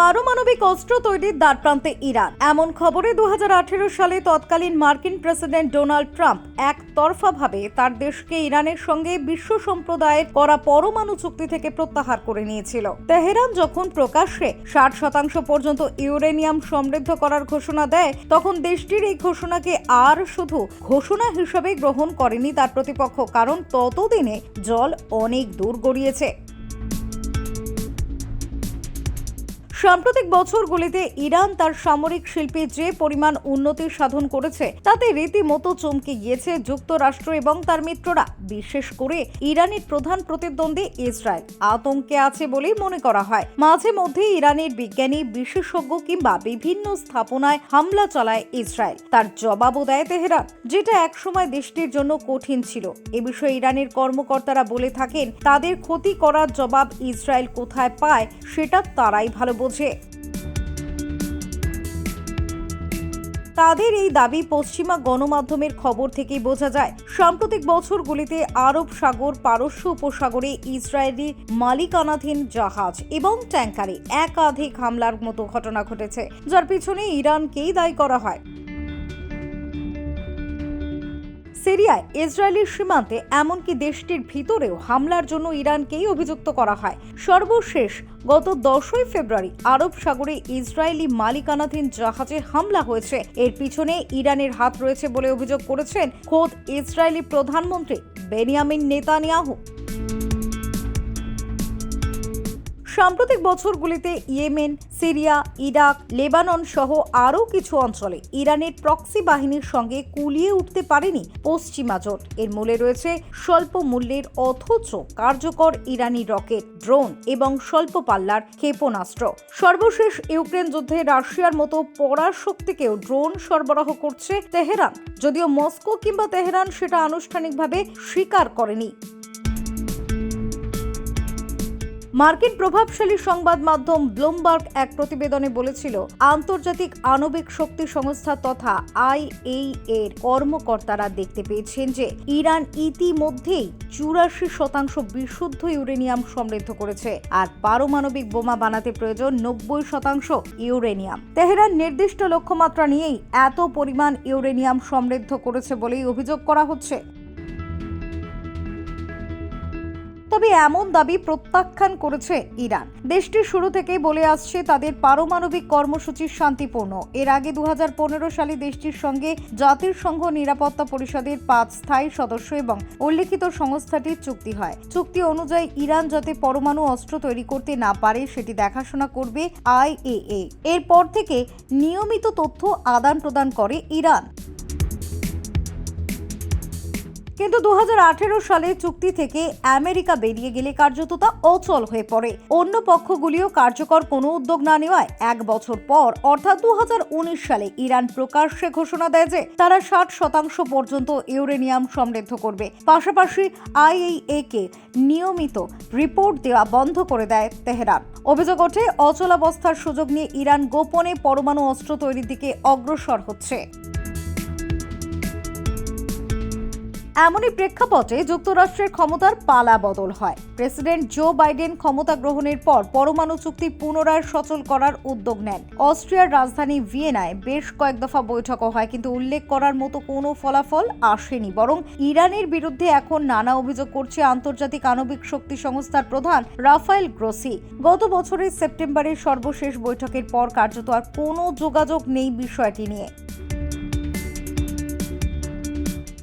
পারমাণবিক অস্ত্র তৈরির দ্বারপ্রান্তে ইরান। এমন খবরে দু হাজার আঠেরো সালে তৎকালীন মার্কিন প্রেসিডেন্ট ডোনাল্ড ট্রাম্প একতরফাভাবে তার দেশকে ইরানের সঙ্গে বিশ্ব সম্প্রদায়ের করা পরমাণু চুক্তি থেকে প্রত্যাহার করে নিয়েছিল। তেহরান যখন প্রকাশ্যে ষাট শতাংশ পর্যন্ত ইউরেনিয়াম সমৃদ্ধ করার ঘোষণা দেয়, তখন দেশটির এই ঘোষণাকে আর শুধু ঘোষণা হিসেবে গ্রহণ করেনি তার প্রতিপক্ষ, কারণ ততদিনে জল অনেক দূর গড়িয়েছে। সাম্প্রতিক বছরগুলিতে ইরান তার সামরিক শিল্পে যে পরিমাণ উন্নতি সাধন করেছে, তাতে রীতিমতো চমকে গিয়েছে যুক্তরাষ্ট্র এবং তার মিত্ররা, বিশেষ করে ইরানের প্রধান প্রতিদ্বন্দ্বী ইসরায়েল। আতঙ্কে আছে বলেই মনে করা হয়। মাঝে মধ্যে ইরানের বিজ্ঞানী, বিশেষজ্ঞ কিংবা বিভিন্ন স্থাপনায় হামলা চালায় ইসরায়েল। তার জবাবও দেয় তেহরান, যেটা একসময় দেশটির জন্য কঠিন ছিল। এ বিষয়ে ইরানের কর্মকর্তারা বলে থাকেন, তাদের ক্ষতি করার জবাব ইসরায়েল কোথায় পায়, সেটা তারাই ভালো বোঝে তাদের এই দাবি পশ্চিমা গণমাধ্যমের খবর থেকেই বোঝা যায়। সাম্প্রতিক বছরগুলিতে আরব সাগর, পারস্য উপসাগরে ইসরায়েলি মালিকানাধীন জাহাজ এবং ট্যাঙ্কারে একাধিক হামলার মতো ঘটনা ঘটেছে, যার পিছনে ইরানকেই দায়ী করা হয়। সিরিয়ায় ইসরায়েলের সীমান্তে এমনকি দেশটির ভিতরেও হামলার জন্য ইরানকেই অভিযুক্ত করা হয়। সর্বশেষ গত দশই ফেব্রুয়ারি আরব সাগরে ইসরায়েলি মালিকানাধীন জাহাজে হামলা হয়েছে। এর পিছনে ইরানের হাত রয়েছে বলে অভিযোগ করেছেন খোদ ইসরায়েলি প্রধানমন্ত্রী বেনিয়ামিন নেতানিয়াহু। সাম্প্রতিক বছরগুলিতে ইয়েমেন, সিরিয়া, ইরাক, লেবানন সহ আরও কিছু অঞ্চলে ইরানের প্রক্সি বাহিনীর সঙ্গে কুলিয়ে উঠতে পারেনি পশ্চিমা জোট। এর মূলে রয়েছে স্বল্প মূল্যের অথচ কার্যকর ইরানি রকেট, ড্রোন এবং স্বল্প পাল্লার ক্ষেপণাস্ত্র। সর্বশেষ ইউক্রেন যুদ্ধে রাশিয়ার মতো পরাশক্তিকেও ড্রোন সরবরাহ করছে তেহরান। যদিও মস্কো কিংবা তেহরান সেটা আনুষ্ঠানিকভাবে স্বীকার করেনি। মার্কিন প্রভাবশালী সংবাদ মাধ্যম ব্লুমবার্গ এক প্রতিবেদনে বলেছিল, আন্তর্জাতিক আণবিক শক্তি সংস্থা তথা আইএই এর কর্মকর্তারা দেখতে পেয়েছেন যে ইরান ইতিমধ্যেই চুরাশি শতাংশ বিশুদ্ধ ইউরেনিয়াম সমৃদ্ধ করেছে আর পারমাণবিক বোমা বানাতে প্রয়োজন নব্বই শতাংশ ইউরেনিয়াম। তেহরান নির্দিষ্ট লক্ষ্যমাত্রা নিয়েই এত পরিমাণ ইউরেনিয়াম সমৃদ্ধ করেছে বলেই অভিযোগ করা হচ্ছে। তবে এমন দাবি প্রত্যাখ্যান করেছে ইরান। দেশটি শুরু থেকেই বলে আসছে তাদের পারমাণবিক কর্মসূচি শান্তিপূর্ণ। এর আগে দু হাজার পনেরো সালে দেশটির সঙ্গে জাতিসংঘ নিরাপত্তা পরিষদের পাঁচ স্থায়ী সদস্য এবং উল্লেখিত সংস্থাটির চুক্তি হয়। চুক্তি অনুযায়ী ইরান যাতে পরমাণু অস্ত্র তৈরি করতে না পারে, সেটি দেখাশোনা করবে আইএএ। এরপর থেকে নিয়মিত তথ্য আদান প্রদান করে ইরান। কিন্তু দু হাজার আঠেরো সালে চুক্তি থেকে আমেরিকা বেরিয়ে গেলে কার্যত তা অচল হয়ে পড়ে। অন্য পক্ষগুলিও কার্যকর কোনো উদ্যোগ না নেওয়ায় এক বছর পর, অর্থাৎ দুহাজার উনিশ সালে ইরান প্রকাশ্যে ঘোষণা দেয় যে, তারা ষাট শতাংশ পর্যন্ত ইউরেনিয়াম সমৃদ্ধ করবে। পাশাপাশি আইএইএ কে নিয়মিত রিপোর্ট দেওয়া বন্ধ করে দেয় তেহরান। অভিযোগ ওঠে, অচলাবস্থার সুযোগ নিয়ে ইরান গোপনে পরমাণু অস্ত্র তৈরির দিকে অগ্রসর হচ্ছে। এমনই প্রেক্ষাপটে যুক্তরাষ্ট্রের ক্ষমতার পালা বদল হয়। প্রেসিডেন্ট জো বাইডেন ক্ষমতা গ্রহণের পর পরমাণু চুক্তি পুনরায় সচল করার উদ্যোগ নেন। অস্ট্রিয়ার রাজধানী ভিয়েনায় বেশ কয়েক দফা বৈঠকও হয়, কিন্তু উল্লেখ করার মতো কোনো ফলাফল আসেনি। বরং ইরানের বিরুদ্ধে এখন নানা অভিযোগ করছে আন্তর্জাতিক আণবিক শক্তি সংস্থার প্রধান রাফায়েল গ্রোসি। গত বছরের সেপ্টেম্বরের সর্বশেষ বৈঠকের পর কার্যত আর কোনো যোগাযোগ নেই বিষয়টি নিয়ে।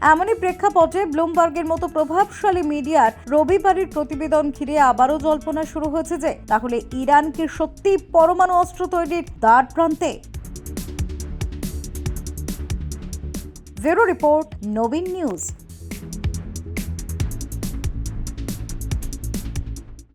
এমনই প্রেক্ষাপটে ব্লুমবার্গের মতো প্রভাবশালী মিডিয়ার রবিবারের প্রতিবেদন ঘিরে আবারও জল্পনা শুরু হয়েছে যে, তাহলে ইরানকে সত্যি পরমাণু অস্ত্র তৈরির দ্বার প্রান্তে? Zero report, Nabin news.